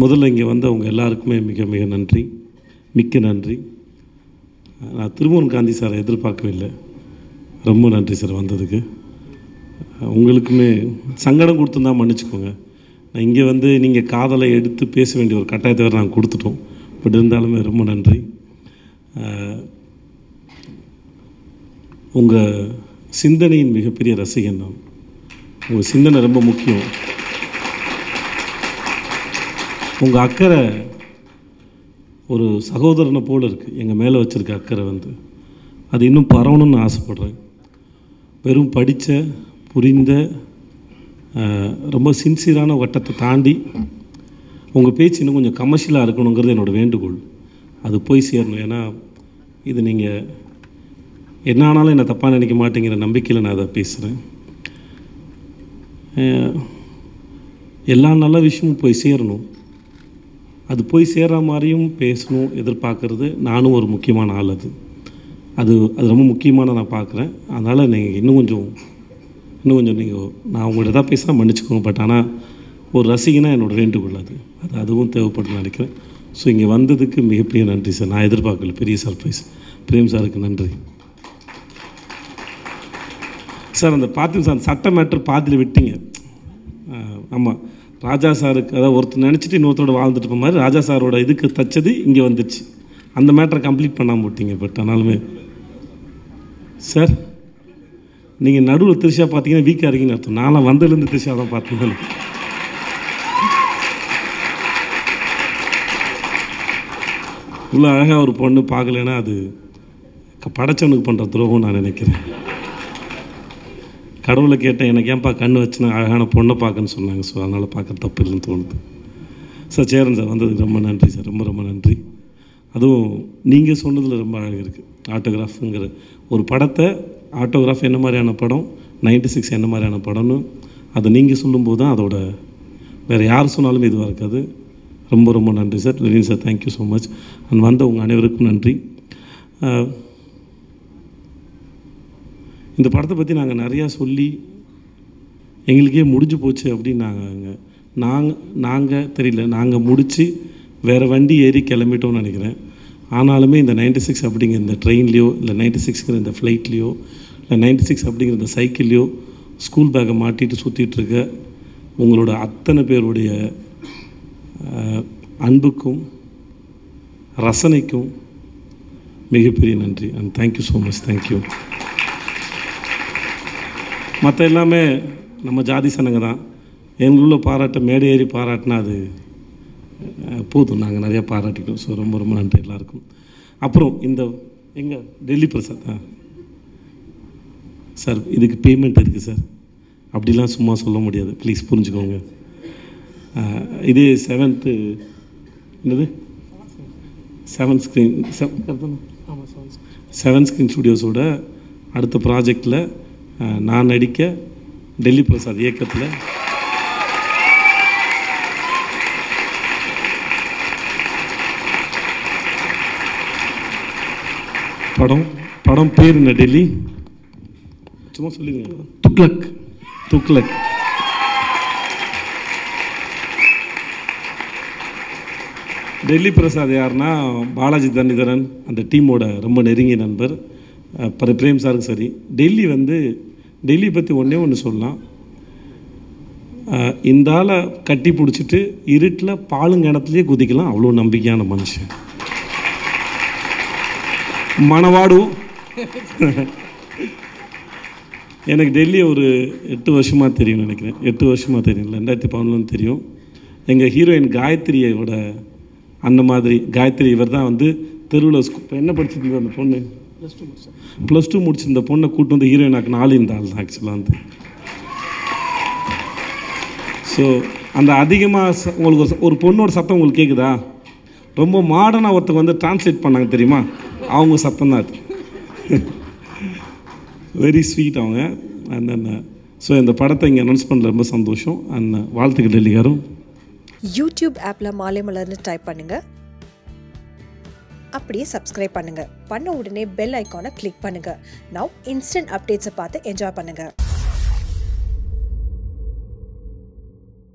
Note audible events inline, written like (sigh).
முதல்ல இங்கே வந்தவங்க எல்லாருக்குமே மிக மிக நன்றி. மிக்க நன்றி. நான் திருமூன் காந்தி சாரை எதிர்பார்க்கவே இல்லை ரொம்ப நன்றி சார் வந்ததுக்கு. உங்களுக்குமே சங்கடம் கொடுத்துருந்தா மன்னிச்சுக்கோங்க. நான் இங்கே வந்து நீங்கள் காதலை எடுத்து பேச வேண்டிய ஒரு கட்டாயத்தை வேறு நாங்கள் கொடுத்துட்டோம். பட் இருந்தாலுமே ரொம்ப நன்றி. உங்கள் சிந்தனையின் மிகப்பெரிய ரசிகன் நான். உங்கள் சிந்தனை ரொம்ப முக்கியம். உங்கள் அக்கறை ஒரு சகோதரனை போல் இருக்குது எங்கள் மேலே வச்சுருக்க அக்கறை வந்து. அது இன்னும் பரவணும்னு ஆசைப்பட்றேன். வெறும் படித்த புரிந்த ரொம்ப சின்சியரான வட்டத்தை தாண்டி உங்கள் பேச்சு இன்னும் கொஞ்சம் கமர்ஷியலாக இருக்கணுங்கிறது என்னோடய வேண்டுகோள். அது போய் சேரணும். ஏன்னா இது நீங்கள் என்ன ஆனாலும் என்னை தப்பாக நினைக்க மாட்டேங்கிற நம்பிக்கையில் நான் அதை பேசுகிறேன் எல்லா நல்ல விஷயமும் போய் சேரணும். அது போய் சேர்கிற மாதிரியும் பேசணும் எதிர்பார்க்குறது நானும் ஒரு முக்கியமான ஆள் அது. அது அது ரொம்ப முக்கியமான நான் பார்க்குறேன். அதனால் நீங்கள் இன்னும் கொஞ்சம் இன்னும் கொஞ்சம் நீங்கள் நான் உங்கள்கிட்ட தான் பேசினா மன்னிச்சுக்கோங்க. பட் ஆனால் ஒரு ரசிகனாக என்னோட வேண்டுகோள் அது. அது அதுவும் தேவைப்படுன்னு நினைக்கிறேன். ஸோ இங்கே வந்ததுக்கு மிகப்பெரிய நன்றி சார். நான் எதிர்பார்க்கல. பெரிய சர்ப்ரைஸ் பிரேம் சாருக்கு நன்றி. சார் அந்த பார்த்து சார் சட்ட மேட்ரு பாதியில் விட்டீங்க. ஆமாம் ராஜா சாருக்கு அதாவது ஒருத்தர் நினச்சிட்டு இன்னொருத்தரோட வாழ்ந்துட்டு இருக்க மாதிரி ராஜா சாரோட இதுக்கு தச்சது இங்கே வந்துடுச்சு அந்த மேட்டரை கம்ப்ளீட் பண்ணாமல் போட்டிங்க பட் ஆனாலுமே. சார் நீங்கள் நடுவில் திருஷா பார்த்தீங்கன்னா வீக்காக இருக்கீங்கன்னு அர்த்தம். நான்லாம் வந்ததுலேருந்து திருஷா தான் பார்த்தேன். இவ்வளோ அழகாக ஒரு பொண்ணு பார்க்கலன்னா அது படைச்சவனுக்கு பண்ணுற துரோகம் நான் நினைக்கிறேன். கடவுளை கேட்டேன் எனக்கு ஏன்ப்பா கண்ணு வச்சுனா அழகான பொண்ணை பார்க்கன்னு சொன்னாங்க. ஸோ அதனால் பார்க்க தப்பு இல்லைன்னு தோணுது. சார் சேரன் சார் வந்ததுக்கு ரொம்ப நன்றி சார் ரொம்ப ரொம்ப நன்றி. அதுவும் நீங்கள் சொன்னதில் ரொம்ப அழகாக இருக்குது ஆட்டோகிராஃபுங்கிற ஒரு படத்தை ஆட்டோகிராஃப் என்ன மாதிரியான படம் 96 சிக்ஸ் என்ன மாதிரியான படம்னு அதை நீங்கள் சொல்லும்போது தான் அதோட வேறு யார் சொன்னாலும் இதுவாக இருக்காது. ரொம்ப ரொம்ப நன்றி sir. Lenin sir thank you so much and வந்த உங்கள் அனைவருக்கும் நன்றி. இந்த படத்தை பற்றி நாங்கள் நிறையா சொல்லி எங்களுக்கே முடிஞ்சு போச்சு அப்படின்னு நாங்கள் நாங்கள் நாங்கள் தெரியல. நாங்கள் முடித்து வேறு வண்டி ஏறி கிளம்பிட்டோம்னு நினைக்கிறேன். ஆனாலுமே இந்த 96 சிக்ஸ் அப்படிங்கிற இந்த ட்ரெயின்லேயோ இல்லை 96 சிக்ஸ்ங்கிற இந்த ஃப்ளைட்லேயோ இல்லை 96 சிக்ஸ் அப்படிங்கிற இந்த சைக்கிள்லேயோ ஸ்கூல் பேக்கை மாட்டிட்டு சுற்றிட்டுருக்க உங்களோட அத்தனை பேருடைய அன்புக்கும் ரசனைக்கும் மிகப்பெரிய நன்றி. And thank you so much thank you மற்ற எல்லாமே நம்ம ஜாதி சனங்க தான். எங்களுள்ள பாராட்ட மேடை ஏறி பாராட்டினா அது போதும். நாங்கள் நிறையா பாராட்டிட்டோம். ஸோ ரொம்ப ரொம்ப நன்றி எல்லாருக்கும். அப்புறம் இந்த எங்க? டெல்லி பிரசாத் ஆ. சார் இதுக்கு பேமெண்ட் இருக்குது சார்? அப்படிலாம் சும்மா சொல்ல முடியாது. ப்ளீஸ் புரிஞ்சுக்கோங்க. இது செவன்த்து என்னது? செவன் ஸ்க்ரீன் செவன் ஸ்க்ரீன் ஸ்டுடியோஸோட அடுத்த ப்ராஜெக்டில் நான் நடிக்க டெல்லி பிரசாத் இயக்கத்தில் படம் படம் பேர் என்ன டெல்லி? சும்மா சொல்லிடுங்க துக்ளக். துக்ளக். டெல்லி பிரசாத் யாருன்னா பாலாஜி தண்ணிதரன் அந்த டீமோட ரொம்ப நெருங்கிய நண்பர். பிர- பிரேம் சாருக்கு சரி. டெல்லி வந்து டெல்லி பற்றி ஒன்றே ஒன்று சொல்லலாம். இந்தால இந்த ஆளை கட்டி பிடிச்சிட்டு இருட்டில் பாலுங்கிணத்துலேயே குதிக்கலாம். அவ்வளோ நம்பிக்கையான மனுஷன். மணவாடு. எனக்கு டெல்லி ஒரு எட்டு வருஷமாக தெரியும் நினைக்கிறேன். எட்டு வருஷமாக தெரியும். ரெண்டாயிரத்தி பதினொன்று தெரியும். எங்கள் ஹீரோயின் காயத்ரியோட அந்த மாதிரி காயத்ரி இவர் தான் வந்து தெருவில் ஸ்கூ இப்போ என்ன படிச்சிருந்தது அந்த பொண்ணு? ப்ளஸ் டூ முடிச்சிருந்த பொண்ணை கூட்டு வந்து ஹீரோயின் ஆக்கு நாலு இந்த ஆள் தான் ஆக்சுவலாக வந்து. ஸோ அந்த அதிகமாக உங்களுக்கு ஒரு பொண்ணோட சத்தம் உங்களுக்கு கேட்குதா ரொம்ப மாடர்னாக ஒருத்தங்க வந்து டிரான்ஸ்லேட் பண்ணாங்க தெரியுமா? அவங்க சத்தம் தான் அது. (laughs) வெரி ஸ்வீட் அவங்க. அண்ட் ஸோ இந்த படத்தை இங்கே அனௌன்ஸ் பண்ணல ரொம்ப சந்தோஷம். அண்ட் வாழ்த்துக்கள் டெல்லிகாரும் யூடியூப் ஆப்பில் மாலை மலர்னு டைப் பண்ணுங்க. அப்படியே சப்ஸ்கிரைப் பண்ணுங்க. பண்ண உடனே பெல் ஐக்கானை கிளிக் பண்ணுங்க. நவ் இன்ஸ்டன்ட் அப்டேட்ஸை பார்த்து என்ஜாய் பண்ணுங்க.